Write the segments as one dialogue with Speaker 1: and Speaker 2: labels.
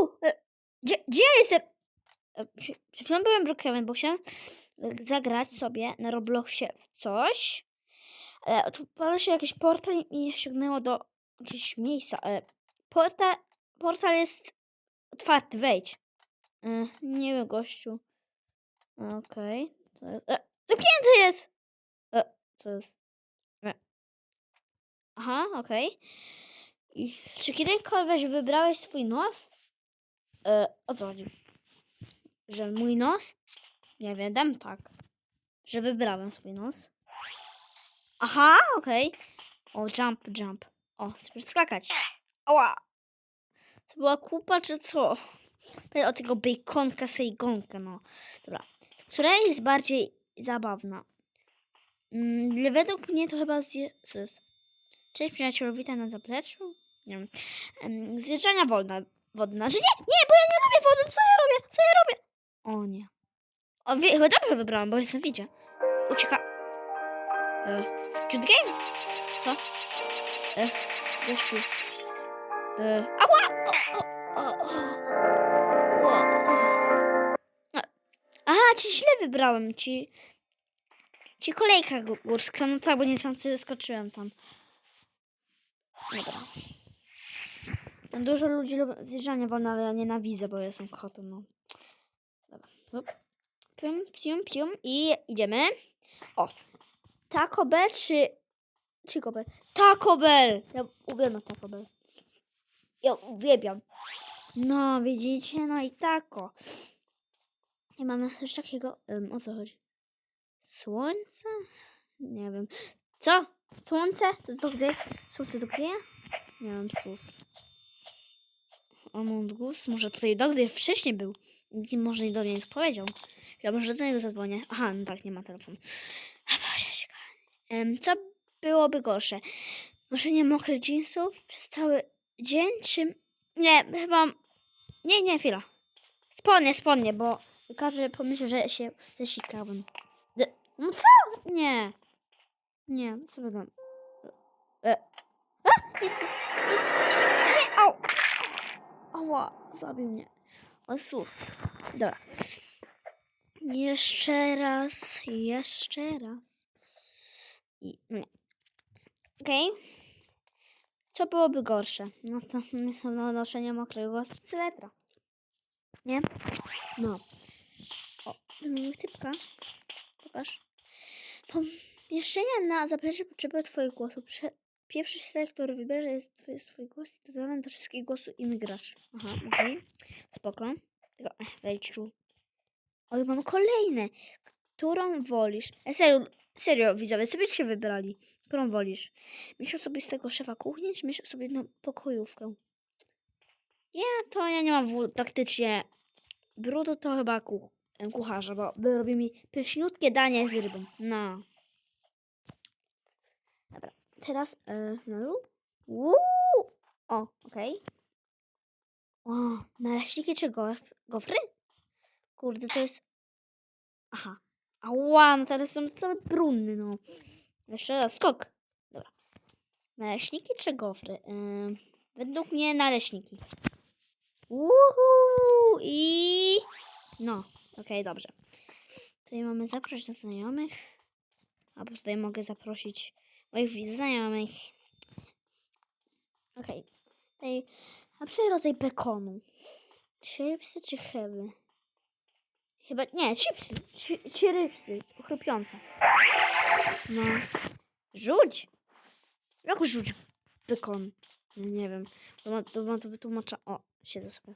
Speaker 1: Wow! E, Gdzie, gdzie ja jestem? E, Przed chwilą byłem Brookhaven, bo chciałem zagrać sobie na Robloxie w coś. Ale odpala się jakiś portal i mnie ściągnęło do jakiegoś miejsca. Ale portal, portal jest otwarty, wejdź. E, nie wiem, gościu. Okej. E, zamknięty jest! E, co jest? Aha, okej. I Czy kiedykolwiek wybrałeś swój nos? E, o co chodzi? Że mój nos? Nie wiem, tak. Że wybrałem swój nos. Aha, okej. O, jump, jump. O, chcę skakać. Ała! To była kupa, czy co? O tego baconka sejgonka, no. Dobra. Która jest bardziej zabawna? Mm, według mnie to chyba zje... Co jest? Cześć przyjacielu, witam na zapleczu. Nie wiem. Em, Zjeżdżania wolna, wodna. Że nie, nie, bo ja nie lubię wody. Co ja robię? Co ja robię? O nie. O, wie, chyba dobrze wybrałam, bo jestem widzie. Ucieka. E, cute game? Co? E, gościu. E, ała! O, o, o, o. O. Aha, ci źle wybrałem. Ci... Ci kolejka gó- górska. No tak, bo nie tam skoczyłem tam. Dobra. Dużo ludzi lubi zjeżdżanie wolne, ale ja nienawidzę, bo jestem kotem, no. Dobra. Pium, pium, pium i idziemy. O. Taco Bell czy... Chico Bell? Taco Bell! Ja uwielbiam Taco Bell. Ja uwielbiam. No, widzicie? No i taco. I mamy coś takiego... Um, o co chodzi? Słońce? Nie wiem. Co? Słońce? To do gdy? Słońce do gdy? Nie wiem, sus. Among Us? Może tutaj do gdy wcześniej był. Może do mnie nie powiedział. Ja może do niego zadzwonię. Aha, no tak, nie ma telefonu. A Boże, się. Em, Co byłoby gorsze? Noszenie mokrych jeansów przez cały dzień, czy... Nie, chyba... Nie, nie, chwila. Spodnie, spodnie, bo każdy pomyśli, że się zesikałem. D- No co? Nie. Nie, co by tam? E. A! Nie, nie, nie, nie, au! Ała, zabił mnie. O, słów. Dobra. Jeszcze raz, jeszcze raz. I nie. Okej. Co byłoby gorsze? No to no, noszenie mokrego swetra. Nie? No. O, mm, typka. Pokaż. Pomieszczenia na zaplecze potrzebują Twoich głosów. Prze Pierwszy selekt, który wybierze jest twój, swój głos i dodany do wszystkich głosów innych graczy. Aha, okej. Spoko. Tylko eh, wejdź tu. Oj, mam kolejne. Którą wolisz? E, serio, serio, widzowie, co byście wybrali? Którą wolisz? Mieć osobistego szefa kuchni, czy mieć osobistą pokojówkę? Ja to ja nie mam w- praktycznie brudu, to chyba kuch em, kucharza, bo robi mi pyszniutkie danie z rybą. No. Teraz e, na dół. Uuu! O, okej. O, naleśniki czy gof gofry? Kurde, to jest... Aha. Ała, no teraz są całe brunny, no. Jeszcze raz, skok. Dobra. Naleśniki czy gofry? Ym, według mnie naleśniki. Uhu! I... No, okej, dobrze. Tutaj mamy zaprosić do znajomych. Albo tutaj mogę zaprosić moich znajomych. Okej. Tutaj na rodzaj bekonu. Chipsy czy chewy? Chyba, nie, chipsy. Chi- Chipsy, chrupiące. No. Rzuć! Jak rzuć bekon? No nie wiem. To ma to, ma to wytłumaczone. O, siedzę sobie.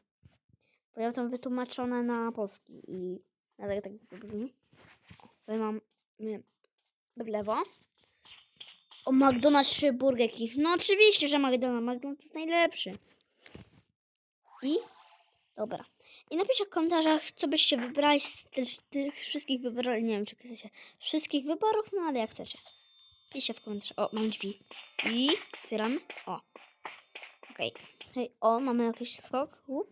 Speaker 1: Bo ja to wytłumaczone na polski i na tak, tak brzmi. O, Tutaj mam my, w lewo. O, McDonald's czy Burger King. No oczywiście, że McDonald's. McDonald's jest najlepszy. I? Dobra. I napiszcie w komentarzach, co byście wybrali z tych, tych wszystkich wyborów. Nie wiem, czy chcecie wszystkich wyborów, no ale jak chcecie. Piszcie w komentarzach. O, mam drzwi. I otwieram. O. Okej. Hej, O, mamy jakiś skok. U.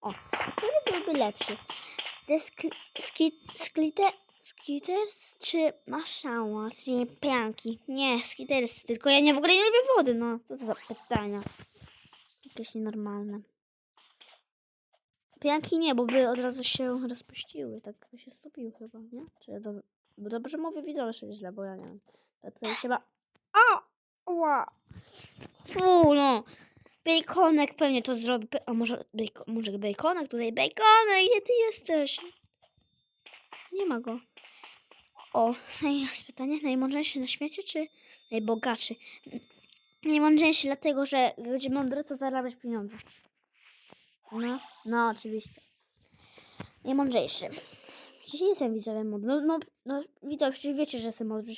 Speaker 1: O. Który byłby lepszy? The skli- ski- sklite- Skitters czy maszała, czyli pianki? Nie, Skitters, tylko ja nie w ogóle nie lubię wody, no. Co to za pytania? Jakieś nienormalne. Pianki nie, bo by od razu się rozpuściły. Tak by się stopiły chyba, nie? Czy ja do... bo dobrze mówię, widzowie że źle, bo ja nie wiem. To tutaj trzeba... A! Ła! Fu, no! Bejkonek pewnie to zrobi. A może, bejko, może bejkonek tutaj? Bejkonek, gdzie ty jesteś? Nie ma go. O, jest pytanie, najmądrzejszy na świecie, czy najbogatszy? Najmądrzejszy dlatego, że będzie mądry, to zarabiać pieniądze. No, no, oczywiście. Najmądrzejszy. Przecież jestem widzowie mądry. No, no, no przecież wiecie, że jestem mądry.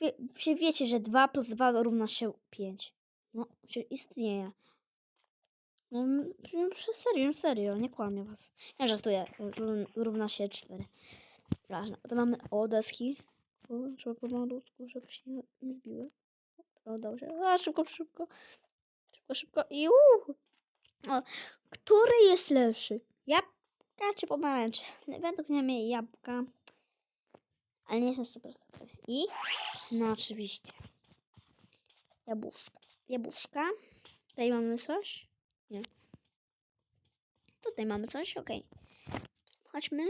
Speaker 1: Wie, wiecie, że 2 plus 2 równa się 5. No, przecież istnieje. No, m- no serio, serio, nie kłamię was. Nie żartuję, ró- równa się 4. Ważne. To mamy o deski. O, trzeba pomalutku, żeby się nie, zbiły. O, udało się. A, szybko, szybko. Szybko, szybko. I uuu. O, który jest lepszy? Jabłka czy pomarańcze? Według mnie jabłka. Ale nie jestem super super. I? No oczywiście. Jabłuszka. Jabłuszka. Tutaj mamy coś? Nie. Tutaj mamy coś? Okej. Chodźmy.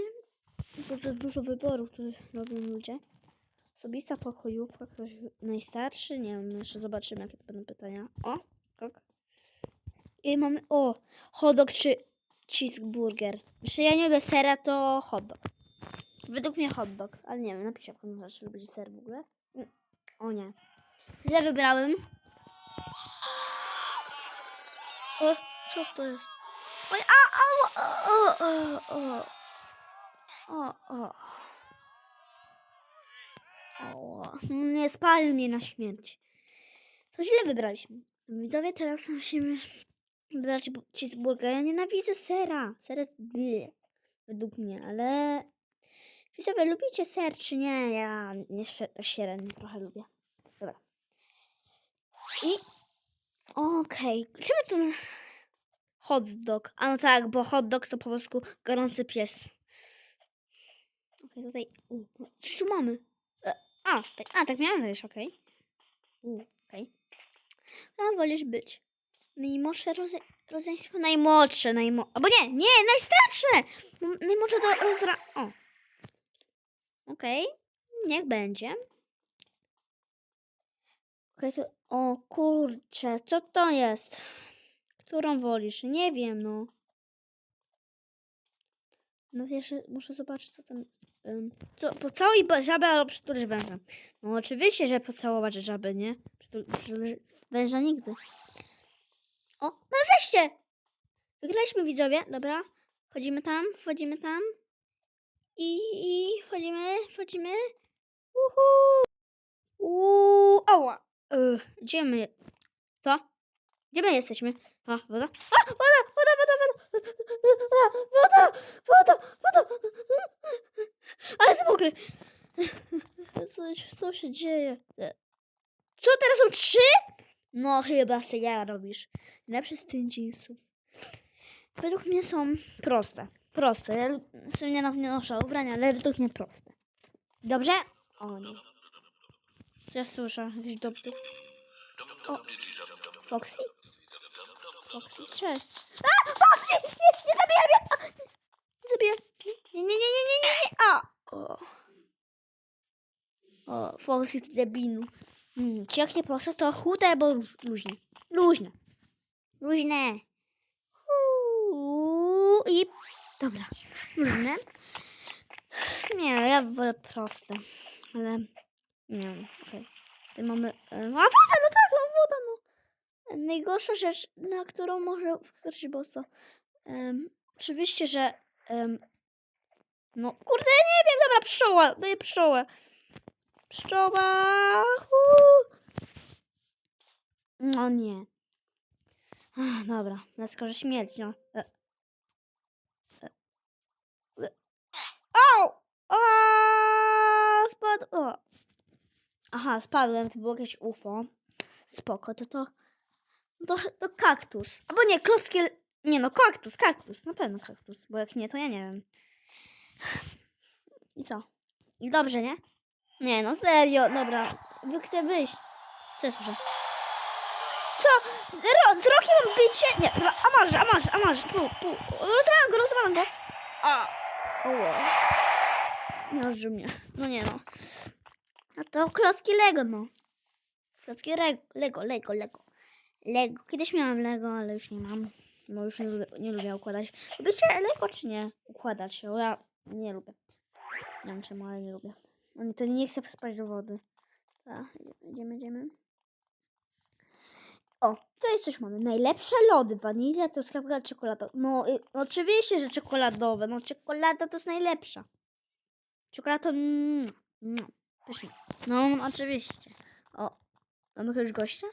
Speaker 1: Bardzo dużo wyborów tu robią ludzie. Osobista pokojówka, ktoś najstarszy? Nie wiem, jeszcze zobaczymy, jakie to będą pytania. O, tak. I mamy, o, hot dog czy cheeseburger. Jeśli ja nie lubię sera, to hot dog. Według mnie hot dog, ale nie wiem, napiszę w komentarzu, czy lubicie ser w ogóle. O nie. Źle wybrałem. O, co to jest? Oj, a, a, o, o, o, o, o. O, nie spalił mnie na śmierć. To źle wybraliśmy. Widzowie, teraz musimy wybrać bu- cheeseburger. Ja nienawidzę sera. Ser jest ble, według mnie, ale... Widzowie, lubicie ser czy nie? Ja jeszcze średnio trochę lubię. Dobra. I... Okej. Czemu tu... Hot dog. A no tak, bo hot dog to po polsku gorący pies. Okej, tutaj... U, no, coś tu mamy. E, A, tak, a, tak miałem wejść, okej. U, okej. A, wolisz być. Najmłodsze roze, rodzeństwo? Najmłodsze, najmo... Albo nie, nie, najstarsze! M- Najmłodsze to rozra... O. Okej, niech będzie. Okej, to... O kurczę, co to jest? Którą wolisz? Nie wiem, no. No jeszcze muszę zobaczyć, co tam. Ym, co, pocałuj żabę albo przytul węża. No oczywiście, że pocałować żabę, nie? Przytul, węża nigdy. O, no weźcie! Wygraliśmy widzowie, dobra. Wchodzimy tam, wchodzimy tam. I, i wchodzimy, wchodzimy. Uhu! Uuu, ała! Yy, gdzie my? Co? Gdzie my jesteśmy? A, woda? A, woda, woda, woda, woda! Ale jest mokry! Coś, co się dzieje? Co, teraz są trzy? No chyba se ja robisz. Lepszy z tych jeansów. Według mnie są proste. Proste. Ja sobie nie, no- noszę ubrania, ale według mnie proste. Dobrze? O nie. Co ja słyszę? Jakiś dobry. O. Foxy? Foxy? Cześć. A! Foxy! Nie, nie zabijaj mnie! A, nie, zabijaj. Nie, nie, nie, nie, nie, nie, nie. A! O. O, Foxy, ty debinu. Hmm, jak nie proszę, to chude albo luź- luźne. Luźne. Luźne. Uuu, I... Dobra. Luźne. Nie, ja wolę proste. Ale... Nie wiem, okej. Tutaj mamy... e, A woda, no tak, no no. Najgorsza rzecz, na którą może wkroczyć boso. Um, oczywiście, że... em, no, kurde, nie wiem, dobra, pszczoła, daję pszczołę. Pszczoła! No nie. Ach, dobra, na skorze śmierć, no. E. E. E. O! Spadł. O. Aha, spadłem, to było jakieś UFO. Spoko, to to. To, to kaktus. Albo nie, klocki. Nie no, kaktus, kaktus. Na pewno kaktus. Bo jak nie, to ja nie wiem. I co? I dobrze, nie? Nie no, serio, dobra. Wy chcę wyjść. Co ja słyszę? Co? Z, ro, z rokiem. Nie, a masz, a masz, a masz. Tu, tu. Rozwalam go, rozwalam go. A. Oło. Zmiażdżył mnie. No nie no. A to klocki Lego, no. Klocki Lego, Lego, Lego. Lego. Kiedyś miałam Lego, ale już nie mam. No już nie nie lubię układać. Lubicie Lego czy nie? Układać ja nie lubię. Nie wiem czemu, ale nie lubię. No to nie chcę spać do wody. Tak, idziemy, idziemy. O, tutaj coś mamy. Najlepsze lody. Wanilia, truskawka, czekolada. No, oczywiście, że czekoladowe. No, czekolada to jest najlepsza. Czekolada to... Mm, mm, pyszne. No, oczywiście. O, mamy jakiegoś gościa?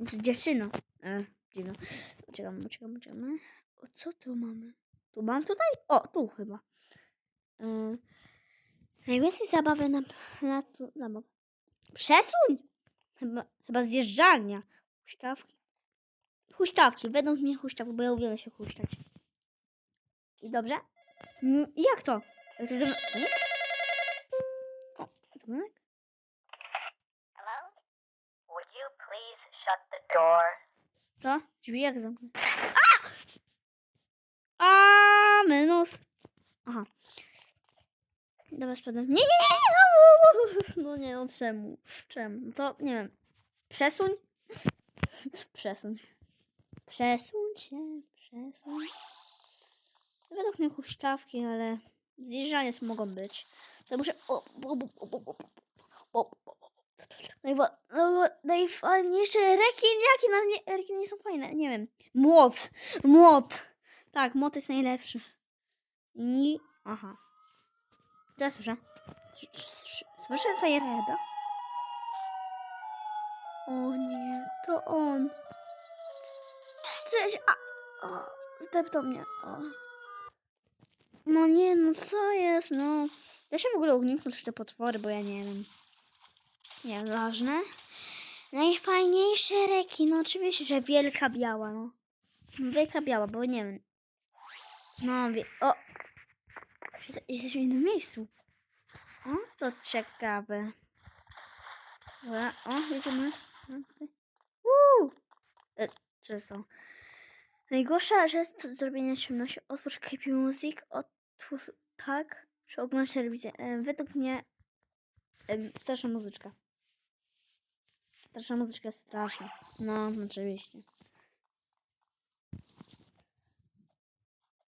Speaker 1: Dziewczyna. E, dziwna. Czekamy, czekamy, czekamy. O, co tu mamy? Tu mam tutaj? O, tu chyba. E, najwięcej zabawy na placu zabaw. Przesuń! Chyba, chyba zjeżdżalnia. Huśtawki. Huśtawki, według mnie huśtawki, bo ja uwielbiam się huśtać. I dobrze? Jak to? Jak to dzwoni? dzwoni? O, dzwonek?
Speaker 2: Hello? Would you please shut the door?
Speaker 1: To? Drzwi jak zamknę? A! A, menos. Aha. Dobra, spadam. Nie, nie, nie, nie! No nie, no czemu? Czemu? No To nie wiem. Przesuń? Przesuń. Przesuń się, przesuń. Według mnie huśtawki, ale zjeżdżania mogą być. To muszę... O, o, o, o, o, o, o, o. Najwa... no, Najfajniejsze rekin, jakie na mnie rekiny są fajne, nie wiem. Młot, młot. Tak, młot jest najlepszy. I... Aha. Teraz słyszę. Słyszę Fireheda. O nie, to on. Cześć, a... O, zdeptał mnie. O. No nie, no co jest, no. Da się w ogóle uniknąć te potwory, bo ja nie wiem. Nieważne. Najfajniejsze reki, no oczywiście, że wielka biała, no. Wielka biała, bo nie wiem. No, wie... o! Jeste- Jesteśmy w innym miejscu. O, to ciekawe. Dobra, o, jedziemy. Uuu! E, to? Najgorsza rzecz to zrobienie ciemności. Otwórz KP Music, otwórz tak, czy oglądasz telewizję. E, według mnie e, straszna muzyczka. Straszna muzyczka straszna. No, oczywiście.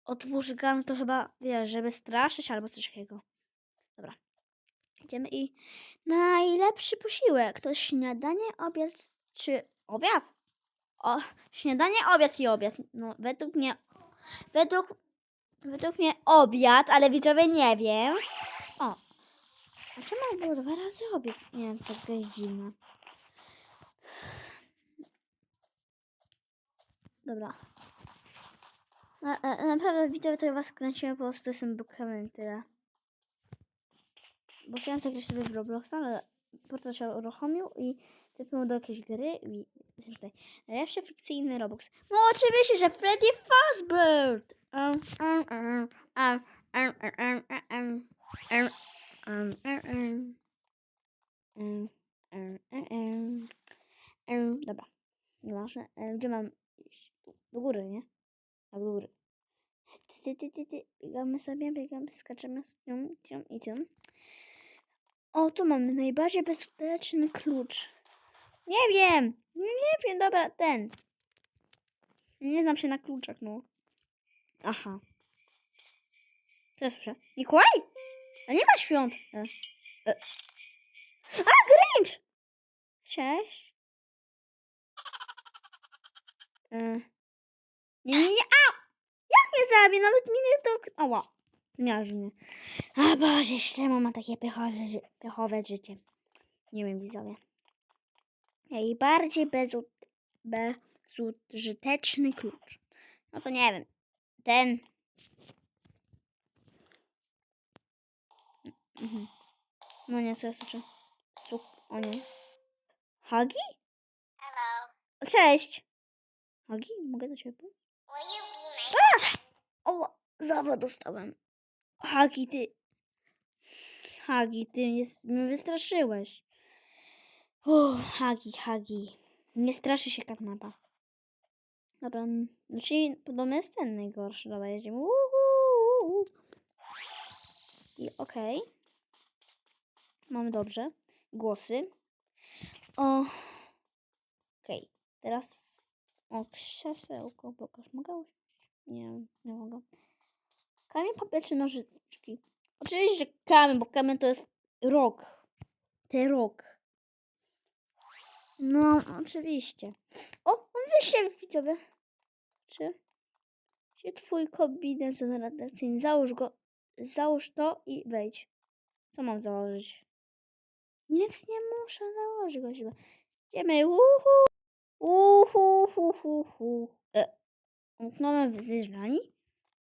Speaker 1: Otwórz gun to chyba, wiesz, żeby straszyć albo coś takiego. Dobra. Idziemy i najlepszy posiłek to śniadanie, obiad czy obiad? O, śniadanie, obiad i obiad. No, według mnie, według, według mnie obiad, ale widzowie nie wiem. O, a czemu było dwa razy obiad? Nie, to jest dziwne. Dobra. Na, na, naprawdę widzowie to ja was kręciłem, po prostu jestem Brookhaven tyle. Bo chciałem zagrać sobie w Robloxa, ale portal się uruchomił i typił do jakiejś gry i tutaj. Najlepszy fikcyjny. No oczywiście, że Freddy Fazbear! Um, um, um, um, um, um, um, um, um, um, um, um, um, um, um, um. Dobra. E, Gdzie mam iść? Do góry, nie? Tak, do góry. Ty, ty, ty, ty. Biegamy sobie, biegamy, skaczemy z nią, cią i cią. O, tu mamy najbardziej bezpieczny klucz. Nie wiem! Nie wiem, dobra, ten. Nie znam się na kluczach, no. Aha. Co ja słyszę? Mikołaj? A nie ma świąt. E, e. A, Grinch! Cześć. E. Nie, nie, nie, au! Jak mnie zabił? Nawet mi nie to... Ała. Zmiażdżył mnie. A Boże, czemu ma takie pechowe, ży- pechowe życie? Nie wiem, widzowie. Najbardziej bezu, bezużyteczny klucz. No to nie wiem. Ten. Mhm. No nie, co ja słyszę? Stuk. O nie. Hagi?
Speaker 2: Hello.
Speaker 1: Cześć. Hagi? Mogę do ciebie pójść? O, zawa dostałem. Hagi, ty. Hagi, ty mnie, mnie wystraszyłeś. O, Hagi, Hagi. Nie straszy się katnapa. Dobra, no czyli podobno jest ten najgorszy. Dobra, jedziemy. Uhu. I okej. Mamy dobrze. Głosy. O. Okej. Teraz. O, krzesełko. Pokaż. Mogę usiąść? Nie, nie mogę. Kamień, papier czy nożyczki? Oczywiście, że kamień, bo kamień to jest rok. Te rok. No, oczywiście. O, mam wyjście, widzowie. Czy? Gdzie twój kombinezon radiacyjny? Załóż go. Załóż to i wejdź. Co mam założyć? Nic nie muszę założyć go chyba. Idziemy. Uhu. Uhu, hu, hu, hu. Umknąłem w?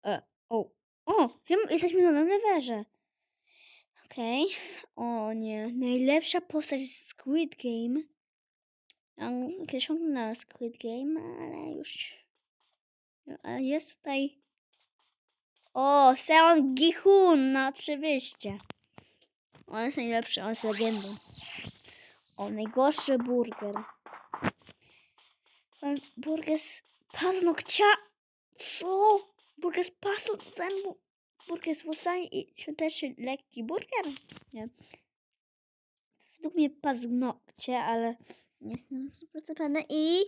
Speaker 1: E. O. O, wiem, jesteśmy na lewerze. Okej. O nie. Najlepsza postać z Squid Game. Kiedyś oglądałam Squid Game, ale już... Jest tutaj... O, Seon Gi-hun, no oczywiście. On jest najlepszy, on jest legendą. O, najgorszy burger. Powiem, Burger z paznokcia... Co? Burger z zębu. Burger z włosami i świąteczny lekki burger? Nie. Według mnie paznokcie, ale nie jestem 100% pewna i...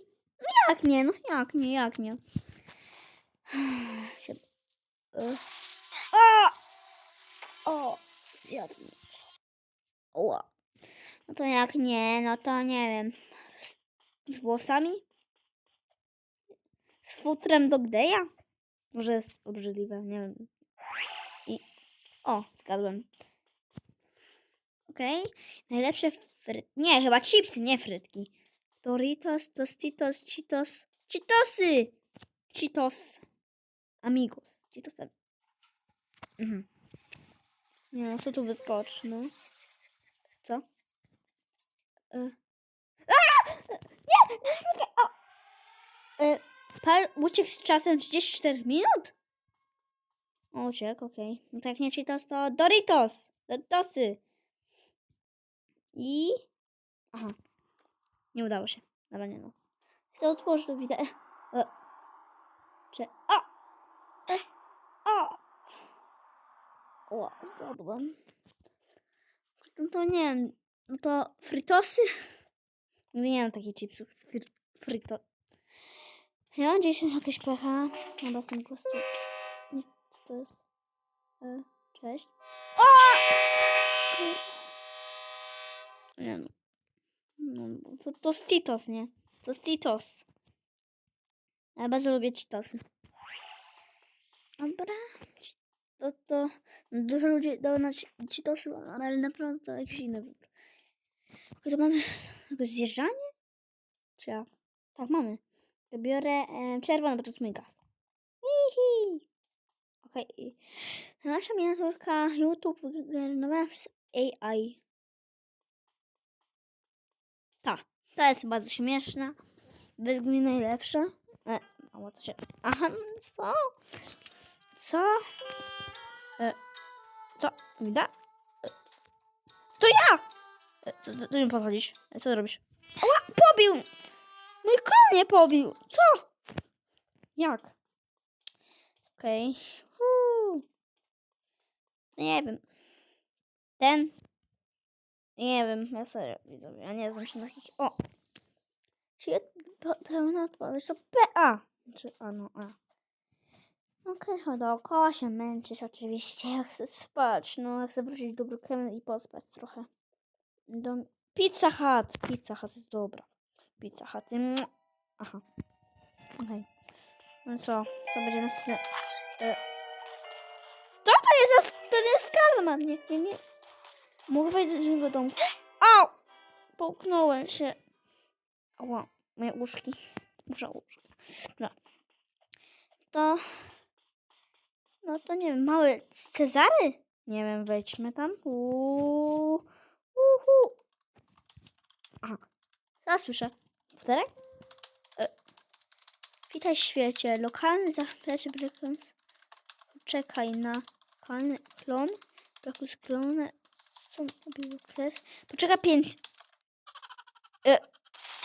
Speaker 1: Jak nie? No jak nie, jak nie? Się... A! O! Zjadł. Ła. No to jak nie, no to nie wiem. Z, z włosami? Futrem do Gdeja? Może jest obrzydliwe, nie wiem. I... O, zgadłem. Okej. Najlepsze frytki. Nie, chyba chipsy, nie frytki. Doritos, Tostitos, Cheetos. Cheetosy! Cheetos. Amigos. Cheetos. Mhm. Nie no, co tu wyskoczy, no? Co? E. A! Nie! Nie spotykaj! O! E, pan uciekł z czasem 34 minut? Uciekł, okej. No tak nie Cheetos, to Doritos! Doritosy! I... Aha. Nie udało się. Dobra, nie no. Chcę otworzyć to wideo. E. Czy... O! E. O! O, zjadłem. No to nie wiem. No to frytosy? Nie mam takich chipsów. Fry, frito. Ja gdzieś mam jakieś pecha. Chyba jestem po prostu... Nie, co to jest? E, cześć. O! Nie no. no to, to Stitos, nie? To Stitos. Ja bardzo lubię Cheetosy. Dobra. To, to dużo ludzi dało na Che- Cheetosy, ale naprawdę to jakiś inny wybór. Okej, to mamy jakieś zjeżdżanie? Czy jak? Tak, mamy. Biorę e, czerwony, bo to jest mój gaz. Hihi. Okej. i Nasza miniaturka YouTube wygenerowana przez AI. Ta. Ta jest bardzo śmieszna. Według mnie najlepsza. E, mało to się... Aha, co? Co? E, co? Widać? E, to ja! E, to, to, to mi podchodzisz. E, co robisz? Ała, pobił! Mój król mnie pobił! Co? Jak? Okej. Okay. Nie wiem. Ten? Nie wiem, ja serio widzowie, ja nie znam się na jakich... O! Czyli pe- pełna odpowiedź to PA. Czy A, no A. Okej, okay, dookoła się męczyć oczywiście, jak chcę spać. No, jak chcę wrócić do Brookhaven i pospać trochę. Do... Pizza Hut! Pizza Hut jest dobra. Pizza Hut. mm, Aha. Okej. No co? Co będzie na stronę? E... Co to jest za... To jest! Nie, nie, nie. Mogę wejść do jego domku? Au! Połknąłem się. Ała, moje uszki. Muszę uszki. Dobra. To... No to nie wiem, małe Cezary? Nie wiem, wejdźmy tam. Uuu. Uhu. Aha. Teraz słyszę. E. Witaj świecie. Lokalny zaplecze Blacklands. Czekaj na lokalny klon. Blacklands klon. Co robił kres? Poczekaj pięć. E.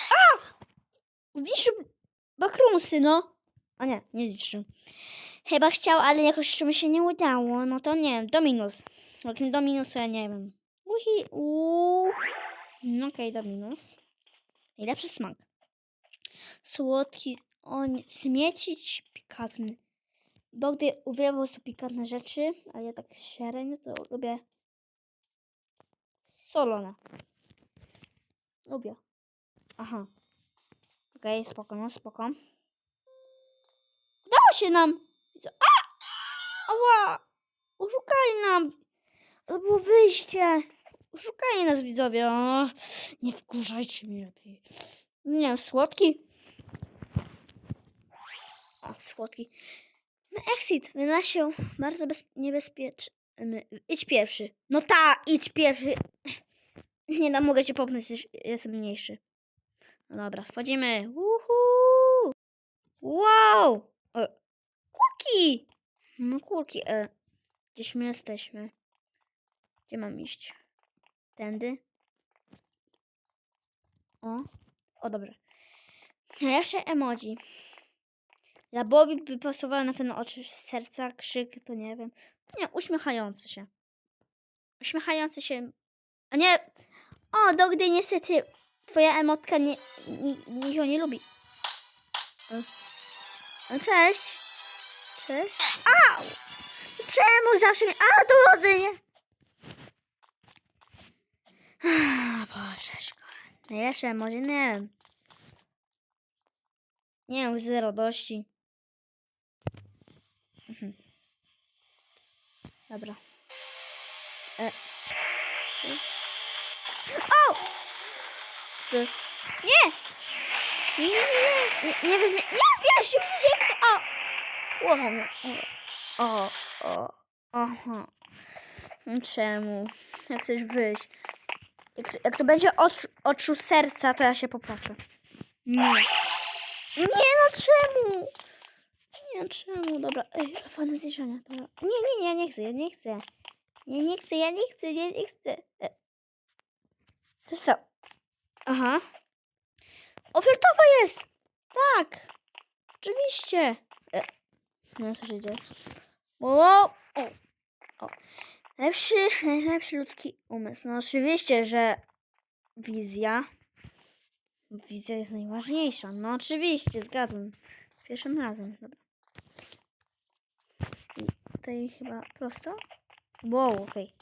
Speaker 1: A! Zniszczył bakrumsy, no. A nie, nie liczył. Chyba chciał, ale jakoś mi się nie udało. No to nie wiem, do minus. Jak nie do ja nie wiem. Uhi, uuu. No okej, do minus. Najlepszy smak. Słodki, on śmiecić, pikantny. Dogdy uwielbiam prostu pikantne rzeczy, a ja tak średnio to lubię solone. Lubię. Aha. Okej, spoko, no spoko. Udało się nam! A! Ała! Uszukali nam! To było wyjście! Uszukali nas widzowie! O, nie wkurzajcie mi lepiej. Nie słodki? O, słodki. No exit, wynosił bardzo bez, niebezpieczny. Idź pierwszy. No ta, idź pierwszy. Nie no, mogę cię popchnąć, jestem mniejszy. No dobra, wchodzimy. Uhu! Wow! E, kulki! No kulki, e. Gdzieś my jesteśmy. Gdzie mam iść? Tędy? O, o dobrze. Najlepsze emoji. Dla Bobby by pasowały na pewno oczy serca, krzyk, to nie wiem. Nie, uśmiechający się. Uśmiechający się. A nie. O, Dogdy, niestety twoja emotka nie, nie, ją nie lubi. E. No, cześć. Cześć. Au! Czemu zawsze mnie... A, do wody, nie? Boże, Najlepsze emoji, nie wiem. Nie wiem, z radości. Dobra. E. O! To jest? Nie! Nie, nie, nie, nie, nie, nie, nie, nie, zbierz się, gdzie? O! Łamał mnie. O, o, aha. Czemu? Jak chcesz wyjść? Jak, jak to będzie oczu, oczu serca, to ja się popłaczę. Nie. Nie, no czemu? Nie, czemu? Dobra, ej, fajne zjeżdżania. Dobra. Nie, nie, nie, nie chcę, ja nie chcę. Nie, nie chcę, ja nie chcę, ja nie chcę. E. To co? Aha. Ofertowa jest! Tak! Oczywiście! E. No, co się dzieje? O, o, o. Lepszy, najlepszy ludzki umysł. No oczywiście, że wizja. Wizja jest najważniejsza. No oczywiście, zgadzam. Pierwszym razem. Dobra. Tutaj chyba prosto. Wow, okej.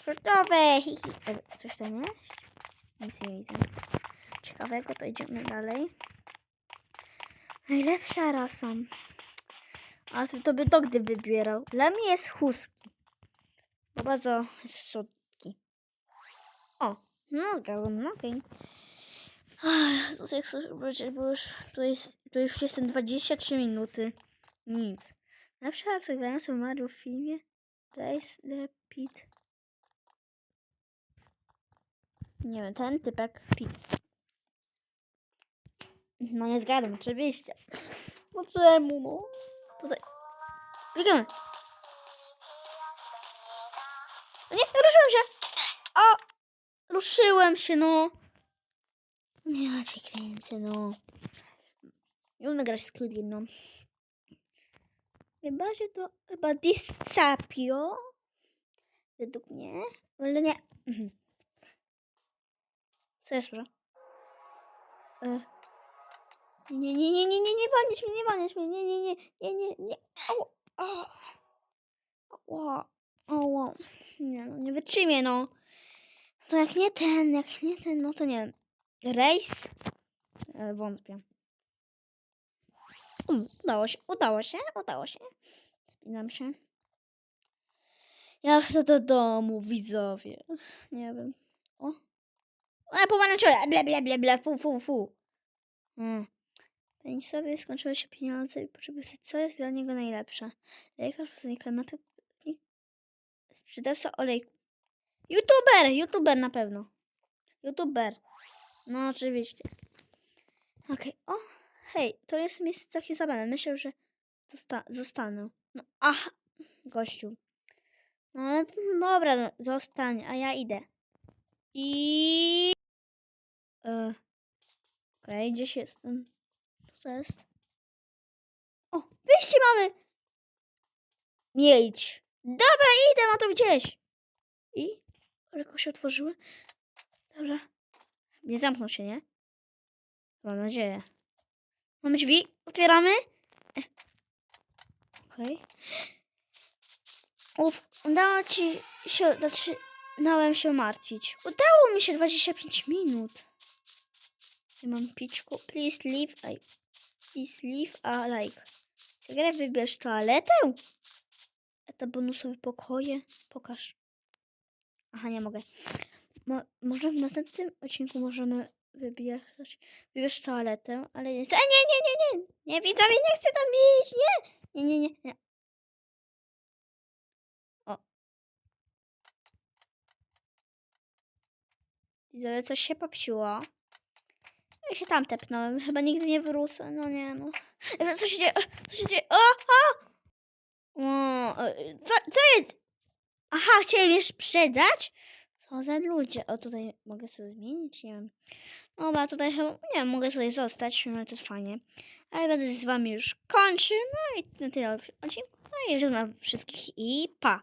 Speaker 1: Sportowe! hi, hi. E, Coś tam jest? Nic nie widzę. Ciekawego, to idziemy dalej. Najlepsza rasa. A to, to by to gdy wybierał. Dla mnie jest husky. Bo bardzo jest słodki. O, no zgadzam, no okej. Ach, Jezus, jak chcę powiedzieć, bo już to jest, to już jestem 23 minuty. Nic. Aktor grający w Mario w filmie Trace the Pit. Nie wiem, ten typek Pit. No nie zgadzam, oczywiście. No czemu, no? Tutaj. Biegamy. Nie, ruszyłem się. O! Ruszyłem się, no. Ja cię kręcę, no. Nie umiem grać z no. Chyba, że to chyba Discapio. Według mnie. Ale nie. Mhm. Co jest? E. Nie, nie, nie, nie, nie, nie walniesz mnie, nie walniesz mnie, nie, nie, nie, nie, nie, nie. Au, au. Ała, ała. Nie, no, nie wytrzymie, no. To jak nie ten, jak nie ten, no to nie wiem. Rejs? E, wątpię. Udało się, udało się, udało się. Spinam się. Ja chcę do domu, widzowie. Nie wiem. O. E, pomarańczowe. Ble, ble, ble, ble. Fu, fu, fu. Mm. Penisowi skończyły się pieniądze i potrzebuje sobie, co jest dla niego najlepsze. Lekarz, kanapy, sprzedawca olejku. YouTuber! YouTuber na pewno. YouTuber. No oczywiście. Okej, o, hej, to jest miejsce takie zabrane. Myślę, że zosta- zostanę. No, ach, gościu. No ale no dobra, no, zostań, a ja idę. I... E, Okej, gdzieś jestem. Co jest? O, Wyjście mamy! Nie idź. Dobra, idę, ma to gdzieś. I? Lekko się otworzyły. Dobra. Nie zamknął się, nie? Mam nadzieję. Mamy drzwi? Otwieramy? E. Okej. Uf, udało ci się, zaczynałem się martwić. Udało mi się 25 minut. Ja mam piczku. Please leave a, please leave a like. Grę wybierz toaletę? A te bonusowe pokoje? Pokaż. Aha, nie mogę. Mo, może w następnym odcinku możemy wybierać. Wybierz toaletę, ale chcę. A nie, nie, nie, nie. Nie, widzowie, nie chcę tam iść. Nie. Nie, nie, nie. nie. O. Widzowie, coś się popsiło. Ja się tam tepnąłem. Chyba nigdy nie wrócę. No nie, no. E, Co się dzieje? Co się dzieje? O, o! o e, co, co jest? Aha, chcieli mnie sprzedać? Co za ludzie? O, tutaj mogę sobie zmienić? Nie wiem. Dobra, tutaj chyba, nie mogę tutaj zostać, no to jest fajnie. Ale będę z wami już kończył. No i na tyle odcinku. No i żegnam wszystkich i pa!